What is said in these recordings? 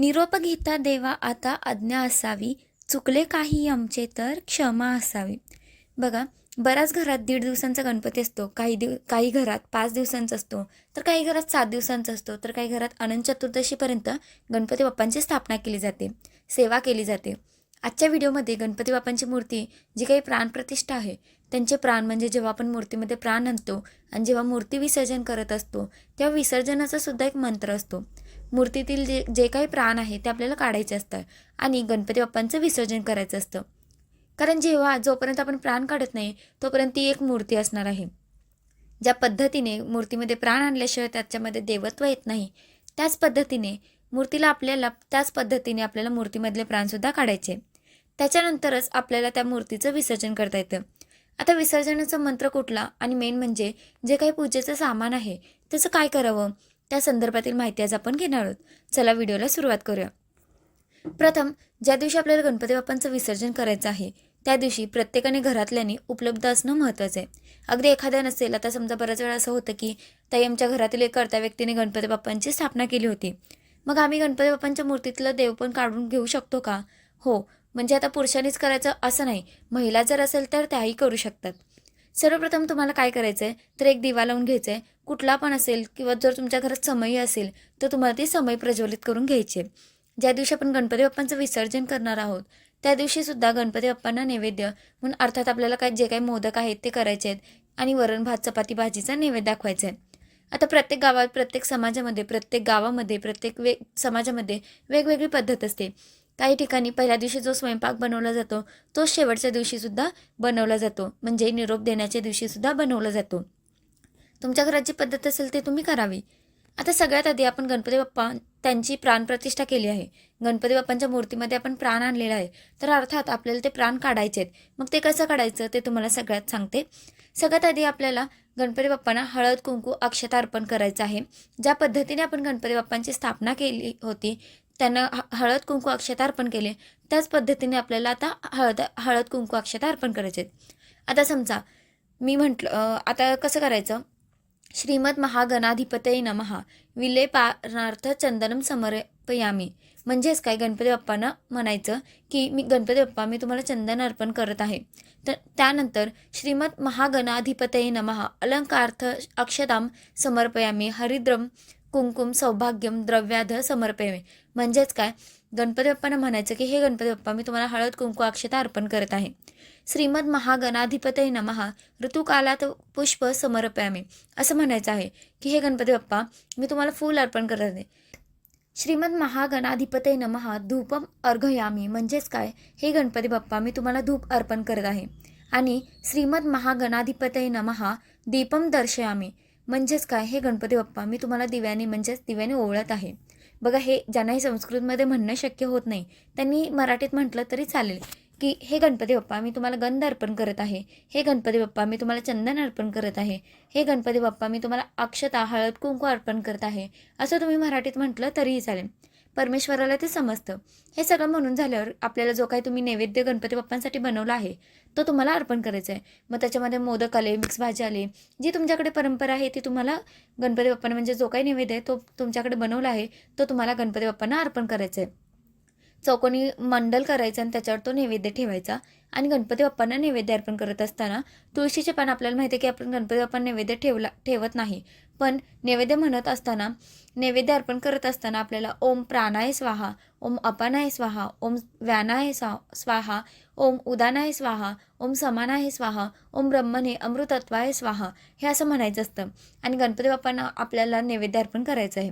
निरोप घेता देवा आता आज्ञा असावी. चुकले काही आमचे तर क्षमा असावी. बघा बऱ्याच घरात दीड दिवसांचा गणपती असतो. काही दिव काही घरात पाच दिवसांचा असतो. तर काही घरात सात दिवसांचा असतो. तर काही घरात अनंत चतुर्दशीपर्यंत गणपती बाप्पांची स्थापना केली जाते. सेवा केली जाते. आजच्या व्हिडिओमध्ये गणपती बाप्पांची मूर्ती जी काही प्राणप्रतिष्ठा आहे त्यांचे प्राण म्हणजे जेव्हा आपण मूर्तीमध्ये प्राण आणतो आणि जेव्हा मूर्ती विसर्जन करत असतो तेव्हा विसर्जनाचा सुद्धा एक मंत्र असतो. मूर्तीतील जे जे काही प्राण आहे ते आपल्याला काढायचे असतात आणि गणपती बाप्पांचं विसर्जन करायचं असतं. कारण जेव्हा जोपर्यंत आपण प्राण काढत नाही तोपर्यंत ती एक मूर्ती असणार आहे. ज्या पद्धतीने मूर्तीमध्ये प्राण आणल्याशिवाय त्याच्यामध्ये देवत्व येत नाही त्याच पद्धतीने मूर्तीला आपल्याला त्याच पद्धतीने आपल्याला मूर्तीमधले प्राणसुद्धा काढायचे. त्याच्यानंतरच आपल्याला त्या मूर्तीचं विसर्जन करता येतं. आता विसर्जनाचा मंत्र कुठला? आणि मेन म्हणजे जे काही पूजेचं सामान आहे त्याचं काय करावं? त्या संदर्भातील माहिती आज आपण घेणार आहोत. चला व्हिडिओला सुरुवात करूया. प्रथम ज्या दिवशी आपल्याला गणपती बाप्पांचं विसर्जन करायचं आहे त्या दिवशी प्रत्येकाने घरातल्याने उपलब्ध असणं महत्त्वाचं आहे. अगदी एखाद्या नसेल आता समजा बऱ्याच वेळा असं होतं की ताई आमच्या घरातील एक कर्त्या व्यक्तीने गणपती बाप्पांची स्थापना केली होती. मग आम्ही गणपती बाप्पांच्या मूर्तीतलं देव पण काढून घेऊ शकतो का? हो म्हणजे आता पुरुषांनीच करायचं असं नाही. महिला जर असेल तर त्याही करू शकतात. सर्वप्रथम तुम्हाला काय करायचं आहे तर एक दिवा लावून घ्यायचा आहे कुठला पण असेल किंवा जर तुमच्या घरात समयी असेल तर तुम्हाला ती समय प्रज्वलित करून घ्यायची. ज्या दिवशी आपण गणपती बाप्पांचं विसर्जन करणार आहोत त्या दिवशी सुद्धा गणपती बाप्पांना नैवेद्य म्हणून अर्थात आपल्याला काय जे काही मोदक आहेत ते करायचे आहेत आणि वरण भात चपाती भाजीचा नैवेद्य दाखवायचा आहे. आता प्रत्येक गावात प्रत्येक समाजामध्ये प्रत्येक गावामध्ये प्रत्येक वे समाजामध्ये वेगवेगळी पद्धत असते. काही ठिकाणी पहिल्या दिवशी जो स्वयंपाक बनवला जातो तो शेवटच्या दिवशीसुद्धा बनवला जातो. म्हणजे निरोप देण्याच्या दिवशीसुद्धा बनवला जातो. तुमच्या घरात जी पद्धत असेल ते तुम्ही करावी. आता सगळ्यात आधी आपण गणपती बाप्पा त्यांची प्राणप्रतिष्ठा केली आहे. गणपती बाप्पांच्या मूर्तीमध्ये आपण प्राण आणलेला आहे. तर अर्थात आपल्याला ते प्राण काढायचे आहेत मग ते कसं काढायचं ते तुम्हाला सगळ्यात सांगते. सगळ्यात आधी आपल्याला गणपती बाप्पांना हळद कुंकू अक्षता अर्पण करायचं आहे. ज्या पद्धतीने आपण गणपती बाप्पांची स्थापना केली होती त्यांना ह हळद कुंकू अक्षता अर्पण केले. त्याच पद्धतीने आपल्याला आता हळद हळद कुंकू अक्षता अर्पण करायचे आता समजा मी म्हटलं आता कसं करायचं? श्रीमद महागणाधिपतये नमहा विले पारणार्थ चंदनम समर्पयामी. म्हणजेच काय? गणपती बाप्पांना म्हणायचं की मी गणपती बाप्पा मी तुम्हाला चंदन अर्पण करत आहे. तर त्यानंतर श्रीमद महागणाधिपतये नमहा अलंकार्थ अक्षताम समर्पयामी. हरिद्रम कुंकुम सौभाग्यम द्रव्याध समर्पयामी. म्हणजेच काय? गणपती बाप्पांना म्हणायचं की हे गणपती बाप्पा मी तुम्हाला हळद कुंकू अक्षता अर्पण करत आहे. श्रीमद महागणाधिपतये नमहा ऋतुकालात पुष्प समर्पयामी. असं म्हणायचं आहे की हे गणपती बाप्पा मी तुम्हाला फूल अर्पण करत आहे. श्रीमद महागणाधिपतये नमहा धूपम अर्घयामी. म्हणजेच काय? हे गणपती बाप्पा मी तुम्हाला धूप अर्पण करत आहे. आणि श्रीमद महागणाधिपतये नमहा दीपम दर्शयामी. म्हणजेच काय? हे गणपती बाप्पा मी तुम्हाला दिव्याने म्हणजेच दिव्याने ओवळत आहे. बघा हे ज्यांनाही संस्कृतमध्ये म्हणणं शक्य होत नाही त्यांनी मराठीत म्हटलं तरी चालेल की हे गणपती बाप्पा मी तुम्हाला गंध अर्पण करत आहे. हे गणपती बाप्पा मी तुम्हाला चंदन अर्पण करत आहे. हे गणपती बाप्पा मी तुम्हाला अक्षता हळद कुंकू अर्पण करत आहे. असं तुम्ही मराठीत म्हटलं तरीही चालेल. परमेश्वराला ते समजतं. हे सगळं म्हणून झाल्यावर आपल्याला जो काही तुम्ही नैवेद्य गणपती बाप्पांसाठी बनवला आहे तो तुम्हाला अर्पण करायचा आहे मग त्याच्यामध्ये मोदक आले मिक्स भाजी आले. जी तुमच्याकडे परंपरा आहे ती तुम्हाला गणपती बाप्पांना म्हणजे जो काही नैवेद्य आहे तो तुमच्याकडे बनवला आहे तो तुम्हाला गणपती बाप्पांना अर्पण करायचा आहे चौकोनी मंडल करायचं आणि त्याच्यावर तो नैवेद्य ठेवायचा. आणि गणपती बाप्पांना नैवेद्य अर्पण करत असताना तुळशीचे पान आपल्याला माहिती आहे की आपण गणपती बाप्पांना नैवेद्य ठेवला ठेवत नाही. पण नैवेद्य म्हणत असताना नैवेद्य अर्पण करत असताना आपल्याला ओम प्राणाय स्वाहा ओम अपानाय स्वाहा ओम व्यानाय स्वा स्वाहा ओम उदानाय स्वाहा ओम समानाय स्वाहा ओम ब्रह्मणे अमृतत्वाय स्वाहा हे असं म्हणायचं असतं. आणि गणपती बाप्पांना आपल्याला नैवेद्य अर्पण करायचं आहे.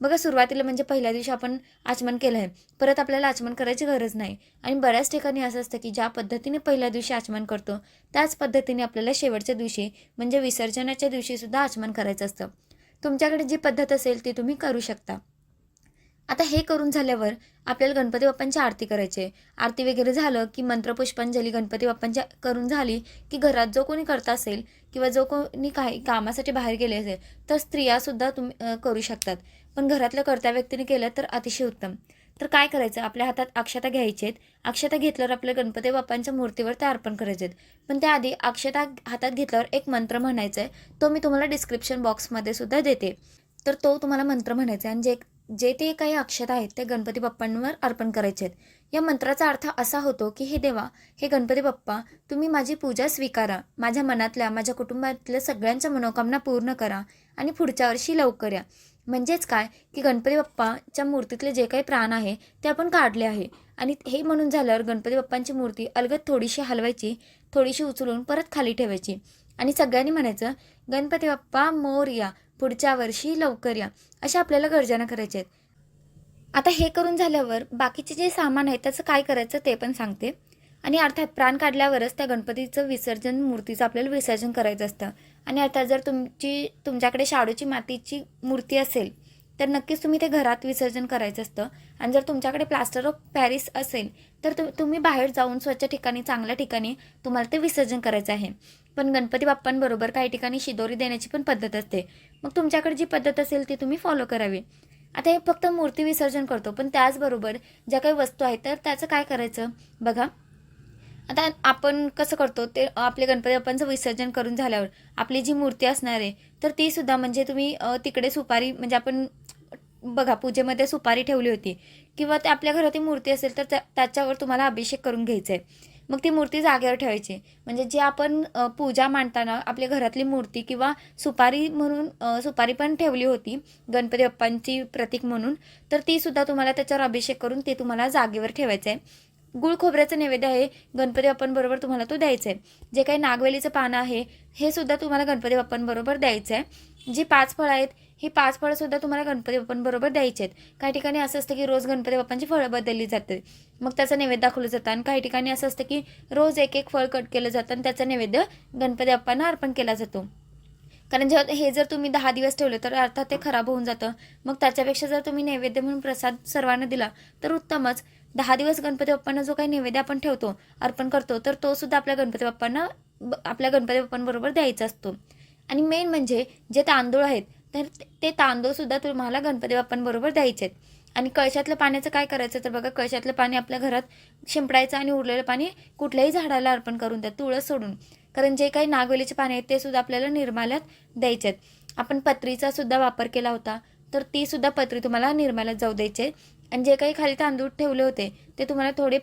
बघा सुरुवातीला म्हणजे पहिल्या दिवशी आपण आचमन केलं आहे परत आपल्याला आचमन करायची गरज नाही. आणि बऱ्याच ठिकाणी असं असतं की ज्या पद्धतीने पहिल्या दिवशी आचमन करतो त्याच पद्धतीने आपल्याला शेवटच्या दिवशी म्हणजे विसर्जनाच्या दिवशीसुद्धा आचमन करायचं असतं. तुमच्याकडे जी पद्धत असेल ती तुम्ही करू शकता. आता हे करून झाल्यावर आपल्याला गणपती बाप्पांची आरती करायची आहे. आरती वगैरे झालं की मंत्रपुष्पांजली गणपती बाप्पांच्या करून झाली की घरात जो कोणी करता असेल किंवा जो कोणी काही कामासाठी बाहेर गेले असेल तर स्त्रियासुद्धा तुम्ही करू शकतात. पण घरातल्या कर्त्या व्यक्तीने केलं तर अतिशय उत्तम. तर काय करायचं? आपल्या हातात अक्षता घ्यायचे आहेत. अक्षता घेतल्यावर आपल्या गणपती बाप्पांच्या मूर्तीवर ते अर्पण करायचे आहेत. पण त्याआधी अक्षता हातात घेतल्यावर एक मंत्र म्हणायचा आहे तो मी तुम्हाला डिस्क्रिप्शन बॉक्समध्ये सुद्धा देते. तर तो तुम्हाला मंत्र म्हणायचा आहे. आणि जे जे ते काही अक्षत आहेत ते गणपती बाप्पांवर अर्पण करायचे आहेत. या मंत्राचा अर्थ असा होतो की हे देवा हे गणपती बाप्पा तुम्ही माझी पूजा स्वीकारा. माझ्या मनातल्या माझ्या कुटुंबातल्या सगळ्यांच्या मनोकामना पूर्ण करा आणि पुढच्या वर्षी लवकर या. म्हणजेच काय? की गणपती बाप्पाच्या मूर्तीतले जे काही प्राण आहे ते आपण काढले आहे. आणि हे म्हणून झाल्यावर गणपती बाप्पांची मूर्ती अलगद थोडीशी हलवायची थोडीशी उचलून परत खाली ठेवायची. आणि सगळ्यांनी म्हणायचं गणपती बाप्पा मोर या. पुढच्या वर्षी लवकर या. अशा आपल्याला गर्जना करायच्या आहेत. आता हे करून झाल्यावर बाकीचे जे सामान आहे त्याचं काय करायचं ते पण सांगते. आणि अर्थात प्राण काढल्यावरच त्या गणपतीचं विसर्जन मूर्तीचं आपल्याला विसर्जन करायचं असतं. आणि अर्थात जर तुमची तुमच्याकडे शाडूची मातीची मूर्ती असेल तर नक्कीच तुम्ही ते घरात विसर्जन करायचं असतं. आणि जर तुमच्याकडे प्लास्टर ऑफ पॅरिस असेल तर तु तुम्ही बाहेर जाऊन स्वच्छ ठिकाणी चांगल्या ठिकाणी तुम्हाला ते विसर्जन करायचं आहे. पण गणपती बाप्पांबरोबर काही ठिकाणी शिदोरी देण्याची पण पद्धत असते. मग तुमच्याकडे जी पद्धत असेल ती तुम्ही फॉलो करावी. आता हे फक्त मूर्ती विसर्जन करतो पण त्याचबरोबर ज्या काही वस्तू आहेत तर त्याचं काय करायचं? बघा. आता आपण कसं करतो ते आपले गणपती बाप्पांचं विसर्जन करून झाल्यावर आपली जी मूर्ती असणार आहे तर ती सुद्धा म्हणजे तुम्ही तिकडे सुपारी म्हणजे आपण बघा पूजेमध्ये सुपारी ठेवली होती किंवा ते आपल्या घरात ती मूर्ती असेल तर त्या त्याच्यावर तुम्हाला अभिषेक करून घ्यायचा आहे. मग ती मूर्ती जागेवर ठेवायची. म्हणजे जी आपण पूजा मांडताना आपल्या घरातली मूर्ती किंवा सुपारी म्हणून सुपारी पण ठेवली होती गणपती बाप्पांची प्रतीक म्हणून तर ती सुद्धा तुम्हाला त्याच्यावर अभिषेक करून ते तुम्हाला जागेवर ठेवायचं आहे. गुळ खोबऱ्याचं नैवेद्य आहे गणपती बाप्पांबरोबर तुम्हाला तो द्यायचा आहे जे काही नागवेलीचं पानं आहे हे सुद्धा तुम्हाला गणपती बाप्पांबरोबर द्यायचं आहे जी पाच फळं आहेत ही पाच फळं सुद्धा तुम्हाला गणपती बाप्पांबरोबर द्यायची आहेत काही ठिकाणी असं असतं की रोज गणपती बाप्पांची फळं बदलली जाते. मग त्याचं नैवेद्य दाखवलं जातं. आणि काही ठिकाणी असं असतं की रोज एक एक फळ कट केलं जातं आणि त्याचा नैवेद्य गणपती बाप्पांना अर्पण केला जातो. कारण जेव्हा हे जर तुम्ही दहा दिवस ठेवले तर अर्थात ते खराब होऊन जातं. मग त्याच्यापेक्षा जर तुम्ही नैवेद्य म्हणून प्रसाद सर्वांना दिला तर उत्तमच. दहा दिवस गणपती बाप्पांना जो काही नैवेद्य आपण ठेवतो अर्पण करतो तर तो सुद्धा आपल्या गणपती बाप्पांना आपल्या गणपती बाप्पांबरोबर द्यायचा असतो. आणि मेन म्हणजे जे तांदूळ आहेत तर ते- ते तांदूळ सुद्धा तुम्हाला गणपती बाप्पांबरोबर द्यायचे आहेत. आणि कळशातलं पाण्याचं काय करायचं तर बघा कळशातलं पाणी आपल्या घरात शिंपडायचं आणि उरलेलं पाणी कुठल्याही झाडाला अर्पण करून द्या तुळस सोडून. कारण जे काही नागवेलीचे पाने आहेत ते सुद्धा आपल्याला निर्माल्यात द्यायचे आहेत आपण पत्रीचा सुद्धा वापर केला होता तर ती सुद्धा पत्री तुम्हाला निर्माल्यात जाऊ द्यायचे. आणि जे काही खाली तांदूळ ठेवले होते ते तुम्हाला थोडे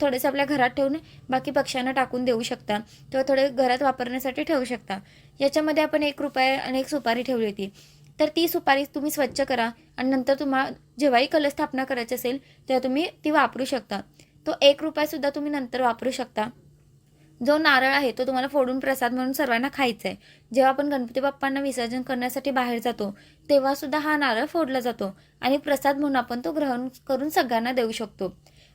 थोडेसे आपल्या घरात ठेवून बाकी पक्ष्यांना टाकून देऊ शकता किंवा थोडे घरात वापरण्यासाठी ठेवू शकता. याच्यामध्ये आपण एक रुपये आणि एक सुपारी ठेवली होती. तर ती सुपारी तुम्ही स्वच्छ करा आणि नंतर तुम्हाला जेव्हाही कलस्थापना करायची असेल तेव्हा तुम्ही ती वापरू शकता. तो एक रुपयासुद्धा तुम्ही नंतर वापरू शकता. जो नारळ आहे तो तुम्हाला फोडून प्रसाद म्हणून सर्वांना खायचा आहे जेव्हा आपण गणपती बाप्पांना विसर्जन करण्यासाठी बाहेर जातो तेव्हा सुद्धा हा नारळ फोडला जातो आणि प्रसाद म्हणून आपण तो ग्रहण करून सगळ्यांना देऊ शकतो.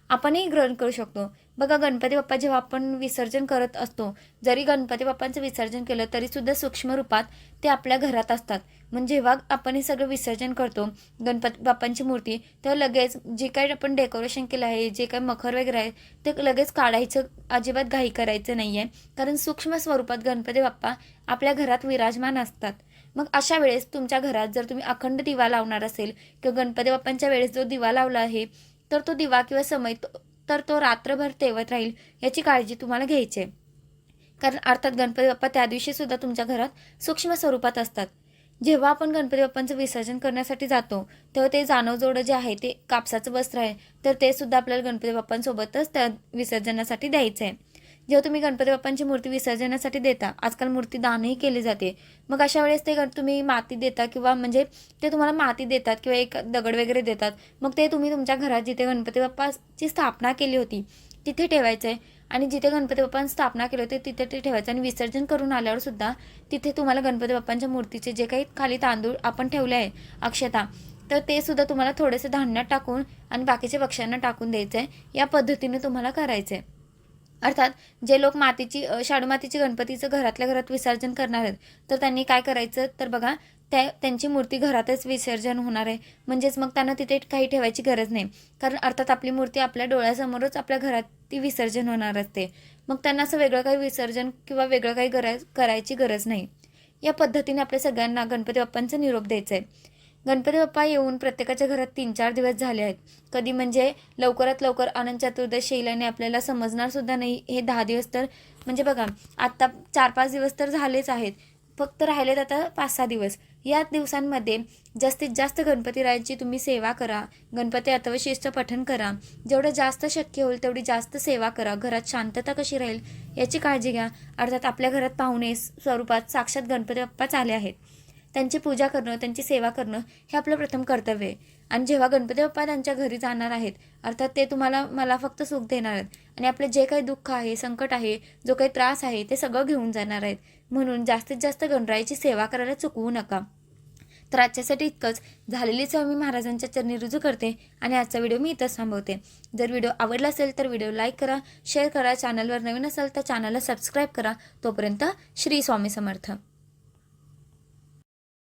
आपणही ग्रहण करू शकतो. बघा गणपती बाप्पा जेव्हा आपण विसर्जन करत असतो जरी गणपती बाप्पांचं विसर्जन केलं तरी सुद्धा सूक्ष्म रूपात ते आपल्या घरात असतात. म्हणजे जेव्हा आपण हे सगळं विसर्जन करतो गणपती बाप्पांची मूर्ती तेव्हा लगेच जे काही आपण डेकोरेशन केलं आहे जे काही मखर वगैरे आहे ते लगेच काढायचं अजिबात घाई करायचं नाही आहे कारण सूक्ष्म स्वरूपात गणपती बाप्पा आपल्या घरात विराजमान असतात. मग अशा वेळेस तुमच्या घरात जर तुम्ही अखंड दिवा लावणार असेल किंवा गणपती बाप्पांच्या वेळेस जो दिवा लावला आहे तर तो दिवा किंवा समय तो- तर तो रात्रभर तेवत राहील याची काळजी तुम्हाला घ्यायची आहे. कारण अर्थात गणपती बाप्पा त्या दिवशी सुद्धा तुमच्या घरात सूक्ष्म स्वरूपात असतात. जेव्हा आपण गणपती बाप्पांचं विसर्जन करण्यासाठी जातो तेव्हा ते जाणवजोडं जे आहे ते कापसाचं वस्त्र आहे तर ते सुद्धा आपल्याला गणपती बाप्पांसोबतच त्या विसर्जनासाठी द्यायचं आहे. जेव्हा तुम्ही गणपती बाप्पांची मूर्ती विसर्जनासाठी देता आजकाल मूर्ती दानही केली जाते. मग अशा वेळेस ते तुम्ही माती देता किंवा म्हणजे ते तुम्हाला माती देतात किंवा एक दगड वगैरे देतात. मग ते तुम्ही तुमच्या घरात जिथे गणपती बाप्पाची स्थापना केली होती तिथे ठेवायचं. आहे आणि जिथे गणपती बाप्पां स्थापना केली होती तिथे ते ठेवायचं आणि विसर्जन करून आल्यावर सुद्धा तिथे तुम्हाला गणपती बाप्पांच्या मूर्तीचे जे काही खाली तांदूळ आपण ठेवले आहे अक्षता तर ते सुद्धा तुम्हाला थोडेसे धान्यात टाकून आणि बाकीच्या पक्ष्यांना टाकून द्यायचं. आहे या पद्धतीने तुम्हाला करायचं. आहे अर्थात जे लोक मातीची शाडू मातीची गणपतीचं घरातल्या घरात विसर्जन करणार आहेत तर त्यांनी काय करायचं? तर बघा त्या त्यांची मूर्ती घरातच विसर्जन होणार आहे. म्हणजेच मग त्यांना तिथे काही ठेवायची गरज नाही. कारण अर्थात आपली मूर्ती आपल्या डोळ्यासमोरच आपल्या घरात ती विसर्जन होणार असते. मग त्यांना असं वेगळं काही विसर्जन किंवा वेगळं काही गरज करायची गरज नाही. या पद्धतीने आपल्या सगळ्यांना गणपती बाप्पांचा निरोप द्यायचा आहे. गणपती बाप्पा येऊन प्रत्येकाच्या घरात तीन चार दिवस झाले आहेत. कधी म्हणजे लवकरात लवकर अनंत चतुर्दशी येईल आणि आपल्याला समजणारसुद्धा नाही. हे दहा दिवस तर म्हणजे बघा आत्ता चार पाच दिवस तर झालेच आहेत. फक्त राहिलेत आता पाच सहा दिवस. या दिवसांमध्ये जास्तीत जास्त गणपतीरायांची तुम्ही सेवा करा. गणपती अथर्वशीर्षचं पठण करा. जेवढं जास्त शक्य होईल तेवढी जास्त सेवा करा. घरात शांतता कशी राहील याची काळजी घ्या. अर्थात आपल्या घरात पाहुणे स्वरूपात साक्षात गणपती बाप्पाच आले आहेत. त्यांची पूजा करणं त्यांची सेवा करणं हे आपलं प्रथम कर्तव्य आहे. आणि जेव्हा गणपती बाप्पा त्यांच्या घरी जाणार आहेत अर्थात ते तुम्हाला मला फक्त सुख देणार आहेत. आणि आपले जे काही दुःख आहे संकट आहे जो काही त्रास आहे ते सगळं घेऊन जाणार आहेत. म्हणून जास्तीत जास्त गणरायाची सेवा करायला चुकवू नका. तर आजच्यासाठी इतकंच. झालेली सेवा मी महाराजांच्या चरणी रुजू करते आणि आजचा व्हिडिओ मी इथंच थांबवते. जर व्हिडिओ आवडला असेल तर व्हिडिओ लाईक करा शेअर करा. चॅनलवर नवीन असाल तर चॅनलला सबस्क्राईब करा. तोपर्यंत श्री स्वामी समर्थ.